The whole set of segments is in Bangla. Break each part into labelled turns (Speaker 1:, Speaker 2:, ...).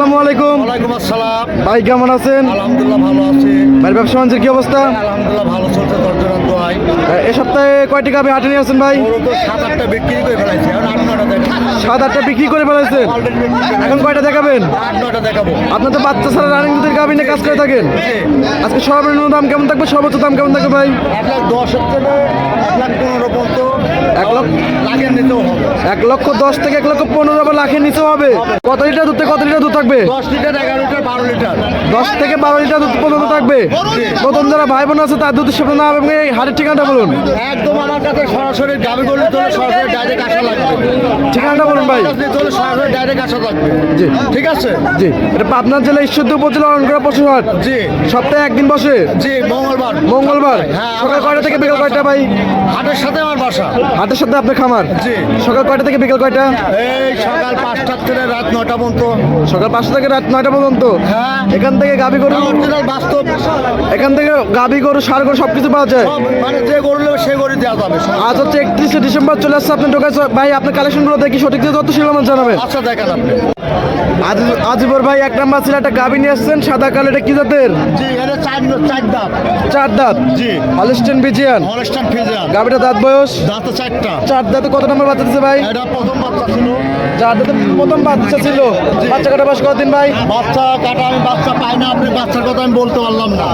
Speaker 1: আসসালামু আলাইকুম।
Speaker 2: ওয়ালাইকুম আসসালাম।
Speaker 1: ভাই কেমন আছেন?
Speaker 2: আলহামদুলিল্লাহ ভালো আছি।
Speaker 1: ভাই ব্যবসা বাণিজ্যের কি অবস্থা?
Speaker 2: আলহামদুলিল্লাহ ভালো চলছে দরজনের দোয়াই
Speaker 1: এ সপ্তাহে কয়টি গাবি হাটে নিয়ে আসেন ভাই?
Speaker 2: সাত আটটা বিক্রি করে ফেলাইছে। এখন আট নটা
Speaker 1: সাত আটটা বিক্রি করে
Speaker 2: করে
Speaker 1: এখন কয়টা দেখাবেন?
Speaker 2: আট নটা দেখাবো।
Speaker 1: আপনার তো বাচ্চা ছাড়া রানিং দুধের নিয়ে কাজ করে থাকেন। আজকে সর্বনিম্ন দাম কেমন থাকবে? সর্বোচ্চ দাম কেমন থাকবে ভাই?
Speaker 2: এক লাখ দশের থেকে এক লাখ পনেরো পর্যন্ত।
Speaker 1: এক
Speaker 2: হবে
Speaker 1: এক লক্ষ দশ থেকে এক লক্ষ পনেরো বা লাখের নিচে হবে। কত লিটার দুধ থেকে কত লিটার দুধ থাকবে?
Speaker 2: দশ লিটার এগারো লিটার বারো লিটার।
Speaker 1: দশ থেকে বারো লিটার দুধ পর্যন্ত থাকবে। নতুন যারা ভাই বোন আছে তার দুধের সাথে নাম এবং এই হাটের ঠিকানাটা বলুন।
Speaker 2: একদম আমার কাছে সরাসরি করলে তো সরাসরি ডাইরেক্ট আসা লাগবে।
Speaker 1: ঠিকানাটা বলুন ভাই।
Speaker 2: নিতে সরাসরি ডাইরেক্ট আসা লাগবে।
Speaker 1: জি।
Speaker 2: ঠিক আছে?
Speaker 1: জি। এটা পাবনা জেলা ঈশ্বরদী উপজেলা অরণকরা পশু হাট
Speaker 2: জি।
Speaker 1: সপ্তাহে একদিন বসে?
Speaker 2: জি মঙ্গলবার।
Speaker 1: মঙ্গলবার।
Speaker 2: হ্যাঁ,
Speaker 1: সকাল কয়টা থেকে বিকাল কয়টা ভাই?
Speaker 2: হাটের সাথে আমার বাসা।
Speaker 1: হাটের সাথে আপনার খামার?
Speaker 2: জি।
Speaker 1: সকাল কয়টা থেকে বিকাল কয়টা?
Speaker 2: এই সকাল পাঁচটার থেকে রাত নটা পর্যন্ত।
Speaker 1: সকাল পাঁচটা থেকে রাত নয়টা পর্যন্ত?
Speaker 2: হ্যাঁ।
Speaker 1: এখান থেকে গাবি গরু
Speaker 2: অরিজিনাল বাস্তব।
Speaker 1: এখান থেকে গাবি গরু সার গরু সবকিছু পাওয়া যায়?
Speaker 2: মানে যে গরু নেবে সে গরু দেওয়া যাবে
Speaker 1: আজ হচ্ছে একত্রিশে ডিসেম্বর চলে আসছে আপনার ঢোকায়। ভাই আপনার কালেকশনগুলো দেখি সঠিক যত শিরোমান জানাবেন।
Speaker 2: আচ্ছা দেখেন আপনি।
Speaker 1: আজিবর ভাই এক নাম্বার ছিল একটা গাবি নিয়ে আসছেন সাদা কালো এটা কি জাতের?
Speaker 2: জি এটা চার চার দাঁত।
Speaker 1: চার দাঁত।
Speaker 2: জি।
Speaker 1: হলিস্টেন বিজিয়ান
Speaker 2: হলস্টান ফিজিয়ান
Speaker 1: গাবিটা দাঁত বয়স?
Speaker 2: দাঁতে চারটা।
Speaker 1: চার দাঁতে কত নম্বর বাচ্চা দিচ্ছে ভাই?
Speaker 2: এটা প্রথম বাচ্চা ছিল।
Speaker 1: চার দাঁতে প্রথম বাচ্চা ছিল। বাচ্চা কাটা বয়স কতদিন ভাই?
Speaker 2: বাচ্চা কাটা আমি বাচ্চা পাই না আপনি বাচ্চার কথা আমি বলতে পারলাম না।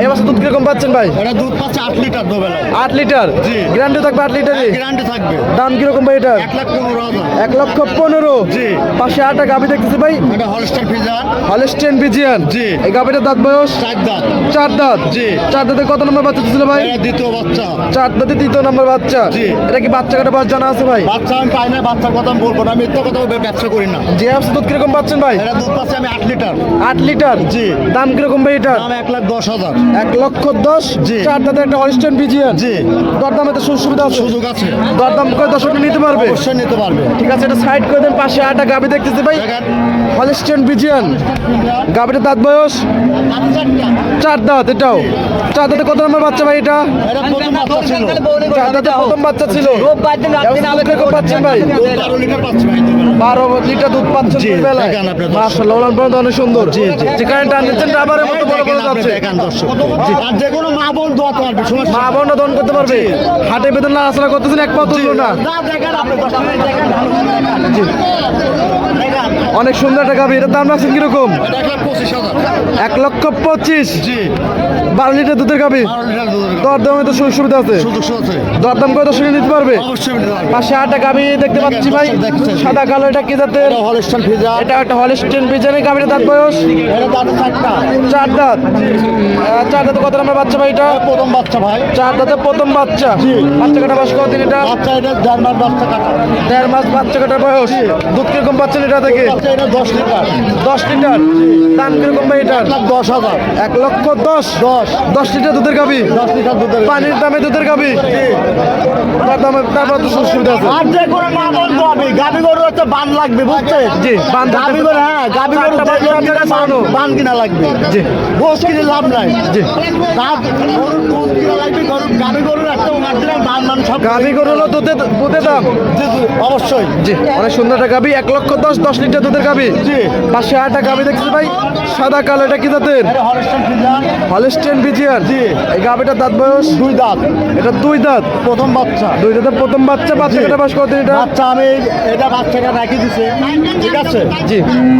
Speaker 1: এই বছর দুধ কীরকম পাচ্ছেন ভাই?
Speaker 2: এটা দুধ পাচ্ছে আট লিটার দুবেলায়
Speaker 1: আট লিটার?
Speaker 2: জি।
Speaker 1: গ্যারান্টি থাকবে আট লিটারই
Speaker 2: গ্যারান্টি থাকবে।
Speaker 1: দাম কীরকম ভাই এটা
Speaker 2: এক লাখ পনেরো
Speaker 1: এক লক্ষ পনেরো?
Speaker 2: জি।
Speaker 1: পাশে আটটা গাবি দেখতেছি ভাই।
Speaker 2: এটা হলস্টান ফিজিয়ান।
Speaker 1: হলিস্টেন বিজিয়ান
Speaker 2: জি।
Speaker 1: এই গাবিটার দাঁত বয়স?
Speaker 2: চার দাঁত।
Speaker 1: চার দাঁত?
Speaker 2: জি।
Speaker 1: চার দাঁতে কত নম্বর বাচ্চা ছিল ভাই?
Speaker 2: দ্বিতীয় বাচ্চা।
Speaker 1: চার দাঁতে তৃতীয় নম্বর বাচ্চা।
Speaker 2: জি।
Speaker 1: এটা কি বাচ্চা কাটা বয়স জানা আছে ভাই?
Speaker 2: বাচ্চা আমি পাই না বাচ্চার কথা আমি বলব না আমি মিথ্যা কথা ব্যবসা করি না।
Speaker 1: যে আপনি দুধ কীরকম পাচ্ছেন ভাই?
Speaker 2: এটা দুধ পাচ্ছি আমি আট লিটার।
Speaker 1: আট লিটার?
Speaker 2: জি।
Speaker 1: দাম কীরকম ভাই এটা
Speaker 2: দাম এক লাখ দশ হাজার।
Speaker 1: এক লক্ষ দশ?
Speaker 2: জি।
Speaker 1: চার দাঁতে একটা হলিস্টেন বিজিয়ান
Speaker 2: জি।
Speaker 1: দরদামে তো সুযোগ সুবিধা আছে?
Speaker 2: সুযোগ আছে।
Speaker 1: দরদাম করে দর্শকরা নিতে পারবে?
Speaker 2: অবশ্যই নিতে পারবে।
Speaker 1: ঠিক আছে এটা সাইড করে দেন পাশে আটা গাবি দেখতেছি ভাই। হলিস্টেন বিজিয়ান গাবিটার দাঁত বয়স? চার দাঁত এটাও। চার দাঁতে কত নম্বর বাচ্চা ভাই এটা? চার দাঁতে প্রথম বাচ্চা ছিল। পাচ্ছেন ভাই।
Speaker 2: বারো লিটার
Speaker 1: দুধ পাচ্ছেন মাশাআল্লাহ ওলান পর্যন্ত অনেক সুন্দর। যেখানে টান দিচ্ছেন আবার মতো বড় বড় যাচ্ছে।
Speaker 2: আর যে কোনো মা বোন পারবে
Speaker 1: মা দন করতে পারবে। হাটে বেতন না আসলে করতেছেন এক পা তুললো না।
Speaker 2: না, দেখেন আপনি দর্শক, দেখেন, ভালো করে দেখেন।
Speaker 1: জি
Speaker 2: দেখেন,
Speaker 1: অনেক সুন্দর একটা গাবি এটার দাম রাখছেন কীরকম?
Speaker 2: এক
Speaker 1: লক্ষ পঁচিশ? বারো লিটার দুধের
Speaker 2: লিটার
Speaker 1: দরদামে তো সুযোগ সুবিধা আছে। দরদাম করে দর্শক নিতে পারবে। পাশে আটটা গাবি দেখতে পাচ্ছি ভাই। সাদা কালো এটা কি জাতের?
Speaker 2: এটা হলস্টাইন ফ্রিজার।
Speaker 1: এটা একটা হলিস্টেন বিজনের গাবির দাঁত বয়স? চার দাঁত। চার দাঁতে কত নম্বর বাচ্চা ভাই এটা?
Speaker 2: প্রথম বাচ্চা ভাই।
Speaker 1: চার দাঁতে প্রথম বাচ্চা। বাচ্চা কাটা বয়স কতদিন এটা?
Speaker 2: দেড় মাস বাচ্চা কাটা।
Speaker 1: দেড় মাস বাচ্চা কাটার বয়স। দুধ কীরকম পাচ্ছেন এটা থেকে?
Speaker 2: এটা দশ লিটার।
Speaker 1: দশ লিটার? দাম কীরকম ভাই এটার?
Speaker 2: দশ হাজার।
Speaker 1: এক লক্ষ দশ?
Speaker 2: দশ।
Speaker 1: দশ লিটার দুধের গাবি
Speaker 2: দশ লিটার দুধের।
Speaker 1: পানির দামে দুধের গাবি তার দামে তারপর তো সুবিধা আছে।
Speaker 2: আর যে কোনো গাবি গরু হচ্ছে বান লাগবে বুঝছেন?
Speaker 1: জি, বান
Speaker 2: গাবি গরু হ্যাঁ গাবি গরু। বান- কিনা লাগবে।
Speaker 1: জি।
Speaker 2: গোস কিনে লাভ নাই।
Speaker 1: জি।
Speaker 2: গরুর কিনা লাগবে গাবি গরুর একটা অরিজিনাল বান মান সব
Speaker 1: গাবি গরু হলো দুধে দুধের দাম।
Speaker 2: অবশ্যই।
Speaker 1: জি অনেক সুন্দর একটা গাবি এক লক্ষ দশ দশ লিটার দুধের গাবি?
Speaker 2: জি।
Speaker 1: পাশে আটটা গাবি দেখছি ভাই সাদা কালো এটা কি জাতের?
Speaker 2: এটা
Speaker 1: হলিস্টেন বিজিয়ার
Speaker 2: জি।
Speaker 1: এই গাবিটার দাঁত বয়স?
Speaker 2: দুই দাঁত।
Speaker 1: এটা দুই দাঁত?
Speaker 2: প্রথম বাচ্চা।
Speaker 1: দুই দাঁতের প্রথম বাচ্চা বাচ্চা
Speaker 2: জি।
Speaker 1: কাটা বয়স কতদিন এটা?
Speaker 2: বাচ্চা আমি এটা বাচ্চাটা রাখি দিছে। ঠিক আছে?
Speaker 1: জি।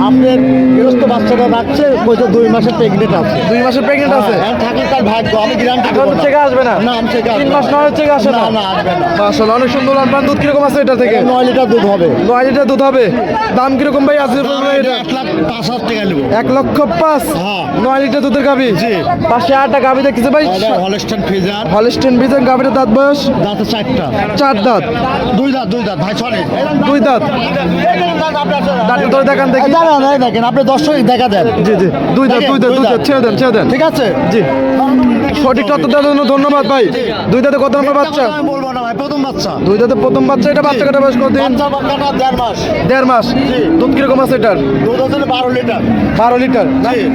Speaker 2: আপনার গৃহস্থ বাচ্চাটা রাখছে বলছে দুই মাসের প্রেগনেন্ট আছে।
Speaker 1: দুই মাসের প্রেগনেন্ট আছে?
Speaker 2: হ্যাঁ, থাকলে তার ভাগ্য আমি গ্যারান্টি
Speaker 1: এখন থেকে আসবে না?
Speaker 2: না আমি থেকে
Speaker 1: তিন মাস নয় হচ্ছে আসে না?
Speaker 2: না না আসবে না।
Speaker 1: মাশাআল্লাহ অনেক সুন্দর আপনার দুধ কীরকম আছে এটা থেকে?
Speaker 2: নয় লিটার দুধ হবে।
Speaker 1: নয় লিটার দুধ হবে। দাম কীরকম ভাই আছে
Speaker 2: এক
Speaker 1: লক্ষ পাঁচ?
Speaker 2: হ্যাঁ।
Speaker 1: নয় লিটার দুধের গাবি
Speaker 2: জি।
Speaker 1: পাশে আটটা গাবি দেখতেছে ভাই।
Speaker 2: এটা হলস্টাইন ফ্রিজার
Speaker 1: হলিস্টেন বিজেন গাবির দাঁত বয়স?
Speaker 2: দাঁতে চারটা।
Speaker 1: চার দাঁত।
Speaker 2: দুই দাঁত দুই দাঁত। ভাই সরি
Speaker 1: দুই দাঁত। দাঁত ধরে দেখান দেখি।
Speaker 2: দাঁড়ান এই দেখেন আপনি দর্শক দেখা দেন।
Speaker 1: জি জি। দুই দাঁত দুই দাঁত দুই দাঁত ছেড়ে দেন ছেড়ে দেন।
Speaker 2: ঠিক আছে?
Speaker 1: জি। সঠিক তথ্য দেওয়ার জন্য ধন্যবাদ ভাই। দুই দাঁতে কত নম্বর বাচ্চা?
Speaker 2: বলব না ভাই প্রথম বাচ্চা।
Speaker 1: দুই দাঁতে প্রথম বাচ্চা এটা বাচ্চা কাটা বয়স কতদিন
Speaker 2: দেড় মাস।
Speaker 1: দেড় মাস। দুধ কীরকম আছে এটার?
Speaker 2: দুধ হচ্ছে বারো লিটার।
Speaker 1: বারো লিটার।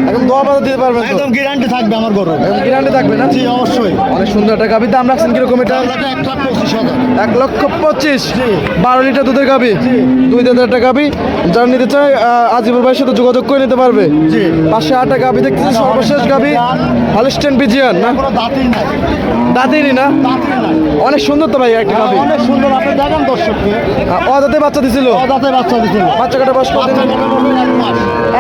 Speaker 1: এখন দোয়া পাতা দিতে পারবেন
Speaker 2: একদম গ্যারান্টি থাকবে আমার গরু
Speaker 1: গ্যারান্টি থাকবে না?
Speaker 2: জি অবশ্যই।
Speaker 1: অনেক সুন্দর একটা গাভি দাম রাখছেন কীরকম এটা?
Speaker 2: এক লাখ পঁচিশ হাজার।
Speaker 1: এক লক্ষ পঁচিশ। বারো লিটার দুধের গাবি দুই দাঁতের একটা গাবি যারা নিতে চায় আহ, আজিবুর ভাইয়ের সাথে যোগাযোগ করে নিতে পারবে। পাশে আটটা গাবি দেখতেছি সর্বশেষ গাবি হলিস্টেন বিজিয়ান
Speaker 2: দাঁতই নাই।
Speaker 1: দাঁতেরই না? অনেক সুন্দর তো ভাই একটা গাবি
Speaker 2: অনেক সুন্দর। আপনি দেখেন দর্শককে।
Speaker 1: অদাতে বাচ্চা দিছিল?
Speaker 2: দাঁতে বাচ্চা দিছিল।
Speaker 1: বাচ্চা কাটা বয়স কত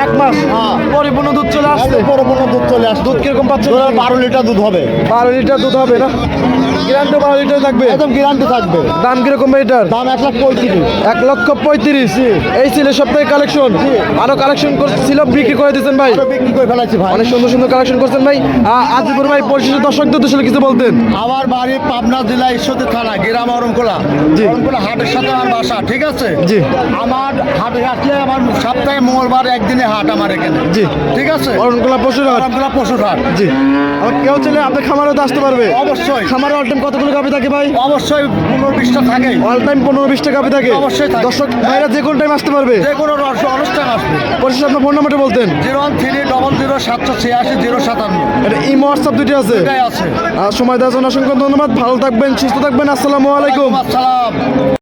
Speaker 2: এক মাস। হ্যাঁ।
Speaker 1: পরিপূর্ণ দুধ চলে আসছে?
Speaker 2: একদম পরিপূর্ণ দুধ চলে আসছে।
Speaker 1: দুধ কীরকম
Speaker 2: দুধের বারো লিটার দুধ হবে।
Speaker 1: বারো লিটার দুধ হবে না? গ্যারান্টি বারো লিটার থাকবে?
Speaker 2: একদম গ্যারান্টি থাকবে।
Speaker 1: দাম কীরকম এটার?
Speaker 2: দাম এক লাখ পঁয়ত্রিশ।
Speaker 1: এক লক্ষ পঁয়ত্রিশ। এই ছিল সপ্তাহে কালেকশন। আরও কালেকশন করছিল বিক্রি করে দিচ্ছেন ভাই।
Speaker 2: বিক্রি করে ফেলাইছি ভাই।
Speaker 1: অনেক সুন্দর সুন্দর কালেকশন করছেন ভাই। আজিপুর ভাই পরিশেষে দর্শকদের উদ্দেশ্যে কিছু বলতেন।
Speaker 2: আমার বাড়ি পাবনা জেলা ঈশ্বরদী থানা গ্রাম অরমকোলা। অরমকোলা হাটের সাথে আমার বাসা ঠিক আছে?
Speaker 1: জি।
Speaker 2: আমার হাটে আসলে আমার সপ্তাহে মঙ্গলবার একদিনে হাট আমার এখানে।
Speaker 1: জি।
Speaker 2: ঠিক আছে?
Speaker 1: অরণকোলা পশুর হাট।
Speaker 2: অরমকোলা পশুর হাট।
Speaker 1: জি। আবার কেউ চাইলে আপনার খামারেও আসতে পারবে।
Speaker 2: অবশ্যই।
Speaker 1: খামারে অল টাইম কতগুলো গাভি থাকে ভাই?
Speaker 2: অবশ্যই পনেরো বিশটা থাকে।
Speaker 1: অল টাইম পনেরো বিশটা গাভি থাকে।
Speaker 2: অবশ্যই থাকে।
Speaker 1: দর্শক ভাইরা যে কোনো টাইম আসতে পারবে।
Speaker 2: যে কোনো অনুষ্ঠান আসবে।
Speaker 1: পরিশেষে আপনার ফোন নাম্বারটা বলতেন।
Speaker 2: Zero one three double zero সাতশো ছিয়াশি জিরো সাতান্ন।
Speaker 1: এটা ইমো হোয়াটসঅ্যাপ দুটি
Speaker 2: আছে।
Speaker 1: আর সময় দেওয়ার জন্য অসংখ্য ধন্যবাদ। ভালো থাকবেন সুস্থ থাকবেন। আসসালামু আলাইকুম।
Speaker 2: আসসালাম।